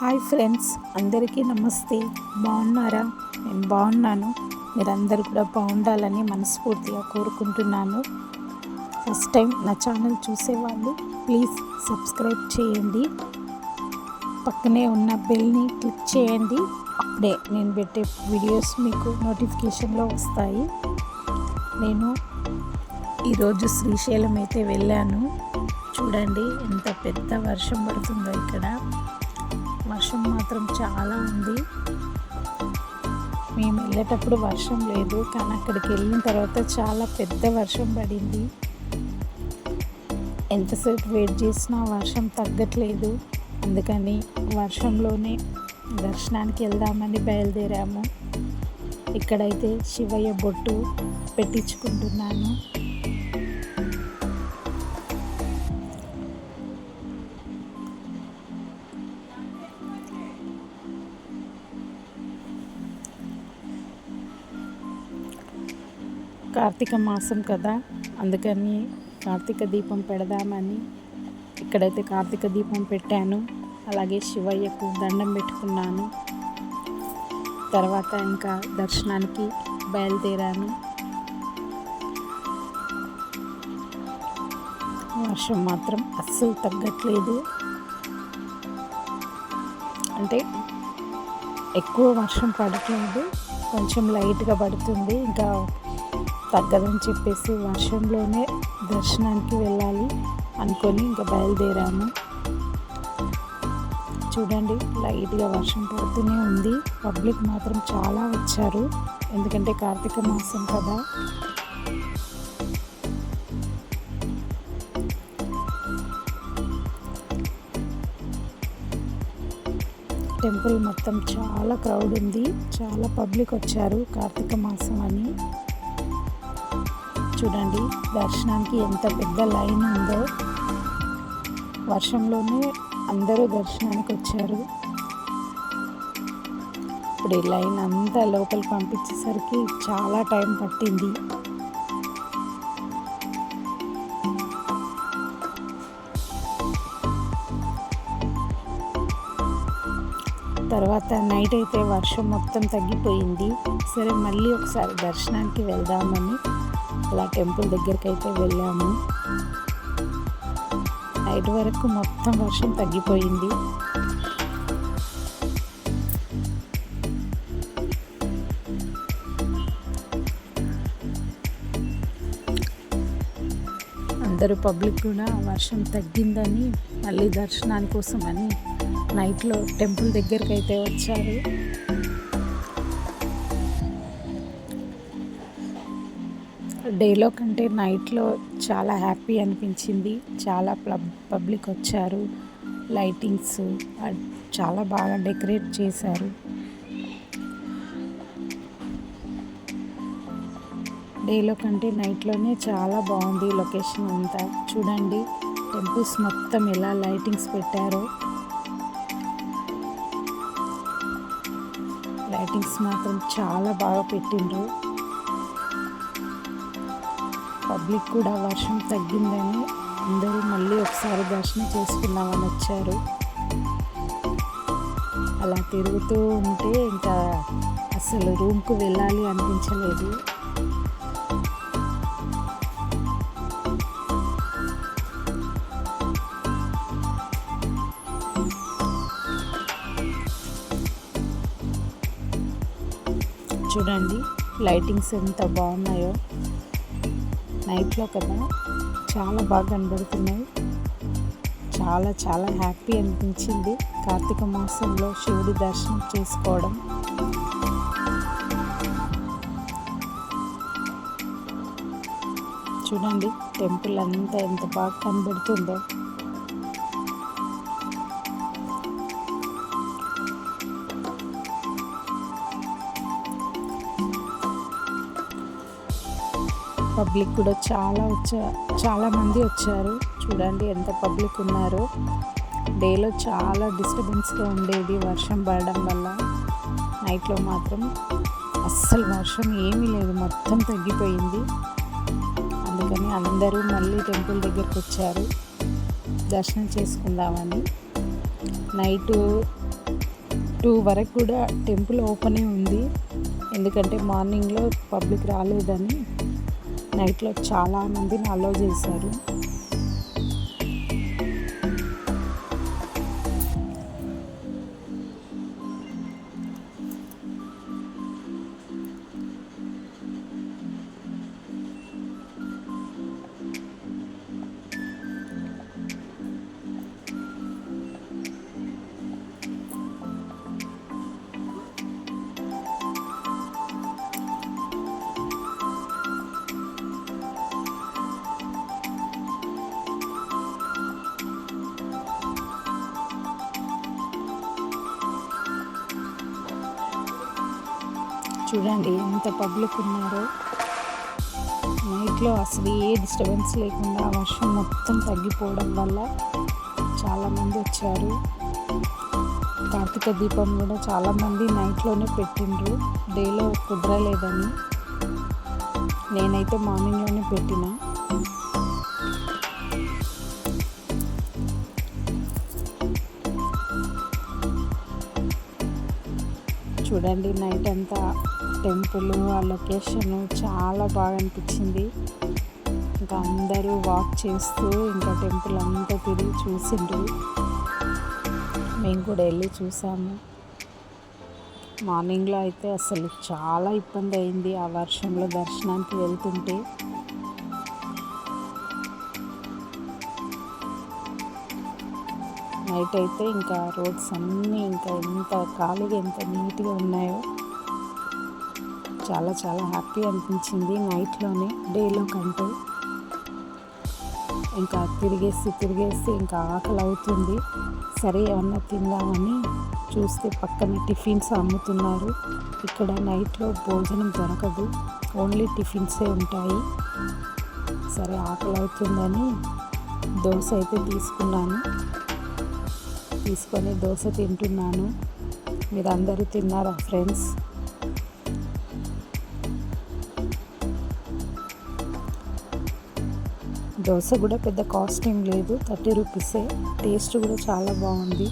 Hi friends అందరికీ నమస్తే. బాగున్నారా? నేను బాగున్నాను. మీరందరూ కూడా బాగుండాలని మనస్ఫూర్తిగా కోరుకుంటున్నాను. ఫస్ట్ టైం నా ఛానల్ చూసేవాళ్ళు ప్లీజ్ సబ్స్క్రైబ్ చేయండి. పక్కనే ఉన్న బెల్ని క్లిక్ చేయండి. అప్పుడే నేను పెట్టే వీడియోస్ మీకు నోటిఫికేషన్లో వస్తాయి. నేను ఈరోజు శ్రీశైలం అయితే వెళ్ళాను. చూడండి ఎంత పెద్ద వర్షం పడుతుందో ఇక్కడ. వర్షం మాత్రం చాలా ఉంది. మేము వెళ్ళేటప్పుడు వర్షం లేదు. కానీ అక్కడికి వెళ్ళిన తర్వాత చాలా పెద్ద వర్షం పడింది. ఎంతసేపు వెయిట్ చేసినా వర్షం తగ్గట్లేదు. అందుకని వర్షంలోనే దర్శనానికి వెళ్దామని బయలుదేరాము. ఇక్కడైతే శివయ్య బొట్టు పెట్టించుకుంటున్నాను. కార్తీక మాసం కదా అందుకని కార్తీక దీపం పెడదామని ఇక్కడైతే కార్తీక దీపం పెట్టాను. అలాగే శివయ్యకు దండం పెట్టుకున్నాను. తర్వాత ఇంకా దర్శనానికి బయలుదేరాను. వర్షం మాత్రం అస్సలు తగ్గట్లేదు. అంటే ఎక్కువ వర్షం పడట్లేదు. కొంచెం లైట్గా పడుతుంది. ఇంకా తగ్గదని చెప్పేసి వర్షంలోనే దర్శనానికి వెళ్ళాలి అనుకొని ఇంకా బయలుదేరాము. చూడండి లైట్గా వర్షం పడుతూనే ఉంది. పబ్లిక్ మాత్రం చాలా వచ్చారు. ఎందుకంటే కార్తీక మాసం కదా. టెంపుల్ మొత్తం చాలా క్రౌడ్ ఉంది. చాలా పబ్లిక్ వచ్చారు కార్తీక మాసం అని. చూడండి దర్శనానికి ఎంత పెద్ద లైన్ ఉందో. వర్షంలోనే అందరూ దర్శనానికి వచ్చారు. ఇప్పుడు ఈ లైన్ అంతా లోపలికి పంపించేసరికి చాలా టైం పట్టింది. తర్వాత నైట్ అయితే వర్షం మొత్తం తగ్గిపోయింది. సరే మళ్ళీ ఒకసారి దర్శనానికి వెళ్దామని అలా టెంపుల్ దగ్గరికి అయితే వెళ్ళాము. నైట్ వరకు మొత్తం వర్షం తగ్గిపోయింది. అందరూ పబ్లిక్ కూడా వర్షం తగ్గిందని మళ్ళీ దర్శనాని నైట్లో టెంపుల్ దగ్గరికి అయితే వచ్చారు. డేలో కంటే నైట్లో చాలా హ్యాపీ అనిపించింది. చాలా పబ్లిక్ వచ్చారు. లైటింగ్స్ చాలా బాగా డెకరేట్ చేశారు. డేలో కంటే నైట్లోనే చాలా బాగుంది లొకేషన్ అంతా. చూడండి టెంపుల్స్ మొత్తం ఎలా లైటింగ్స్ పెట్టారో. లైటింగ్స్ మాత్రం చాలా బాగా పెట్టిండ్రు. పబ్లిక్ కూడా వర్షం తగ్గిందని అందరూ మళ్ళీ ఒకసారి దర్శనం చేసుకున్నామని వచ్చారు. అలా తిరుగుతూ ఉంటే ఇంకా అసలు రూమ్కు వెళ్ళాలి అనిపించలేదు. చూడండి లైటింగ్స్ ఎంత బాగున్నాయో. నైట్లో కదా చాలా బాగా కనబడుతున్నాయి. చాలా చాలా హ్యాపీ అనిపించింది కార్తీక మాసంలో శివుడి దర్శనం చేసుకోవడం. చూడండి టెంపుల్ అంతా ఎంత బాగా కనబడుతుందో. పబ్లిక్ కూడా చాలా వచ్చా చాలామంది వచ్చారు. చూడండి ఎంత పబ్లిక్ ఉన్నారో. డేలో చాలా డిస్టర్బెన్స్గా ఉండేది వర్షం పడడం వల్ల. నైట్లో మాత్రం అస్సలు వర్షం ఏమీ లేదు మొత్తం తగ్గిపోయింది. అందుకని అందరూ మళ్ళీ టెంపుల్ దగ్గరికి వచ్చారు. దర్శనం చేసుకుందామని. నైటు టూ వరకు కూడా టెంపుల్ ఓపెనే ఉంది. ఎందుకంటే మార్నింగ్లో పబ్లిక్ రాలేదని నైట్లో చాలా మందిని అలో చేశారు. చూడండి ఎంత పబ్లిక్ ఉన్నారో. నైట్లో అసలు ఏ డిస్టర్బెన్స్ లేకుండా వర్షం మొత్తం తగ్గిపోవడం వల్ల చాలామంది వచ్చారు. కార్తీక దీపం కూడా చాలామంది నైట్లోనే పెట్టిండ్రు. డేలో కుదరలేదని నేనైతే మార్నింగ్లోనే పెట్టిన. చూడండి నైట్ అంతా టెంపుల్ ఆ లొకేషన్ చాలా బాగా అనిపించింది. ఇంకా అందరూ వాక్ చేస్తూ ఇంకా టెంపుల్ అంతా తిరిగి చూసిండ్రు. మేము కూడా వెళ్ళి చూసాము. మార్నింగ్లో అయితే అసలు చాలా ఇబ్బంది అయింది ఆ వర్షంలో దర్శనానికి వెళ్తుంటే. నైట్ అయితే ఇంకా రోడ్స్ అన్నీ ఇంకా ఎంత ఖాళీగా ఎంత నీట్గా ఉన్నాయో చాలా చాలా హ్యాపీ అనిపించింది నైట్లోనే డేలో కంటే. ఇంకా తిరిగేసి తిరిగేసి ఇంకా ఆకలి అవుతుంది సరే ఏమన్నా తిందామని చూస్తే పక్కన టిఫిన్స్ అమ్ముతున్నారు. ఇక్కడ నైట్లో భోజనం దొరకదు. ఓన్లీ టిఫిన్సే ఉంటాయి. సరే ఆకలి అవుతుందని దోశ అయితే తీసుకున్నాను. తీసుకొని దోశ తింటున్నాను. మీరు అందరూ తిన్నారా ఫ్రెండ్స్ దోశ కూడా పెద్ద కాస్ట్ ఏం లేదు థర్టీ రూపీసే టేస్ట్ కూడా చాలా బాగుంది.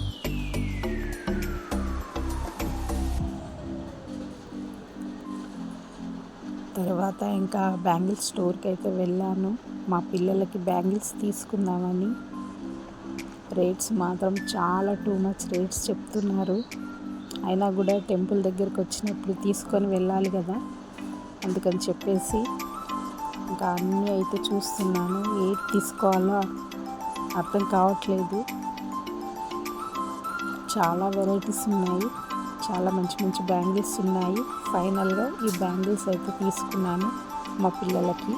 తర్వాత ఇంకా బ్యాంగిల్స్ స్టోర్కి అయితే వెళ్ళాను. మా పిల్లలకి బ్యాంగిల్స్ తీసుకుందామని. రేట్స్ మాత్రం చాలా టూ మచ్ రేట్స్ చెప్తున్నారు. అయినా కూడా టెంపుల్ దగ్గరికి వచ్చినప్పుడు తీసుకొని వెళ్ళాలి కదా. అందుకని చెప్పేసి ఇంకా అన్నీ అయితే చూస్తున్నాను. ఏది తీసుకోవాలో అర్థం కావట్లేదు. చాలా వెరైటీస్ ఉన్నాయి. చాలా మంచి మంచి బ్యాంగిల్స్ ఉన్నాయి. ఫైనల్గా ఈ బ్యాంగిల్స్ అయితే తీసుకున్నాను మా పిల్లలకి.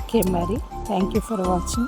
ఓకే మరి. Thank you for watching.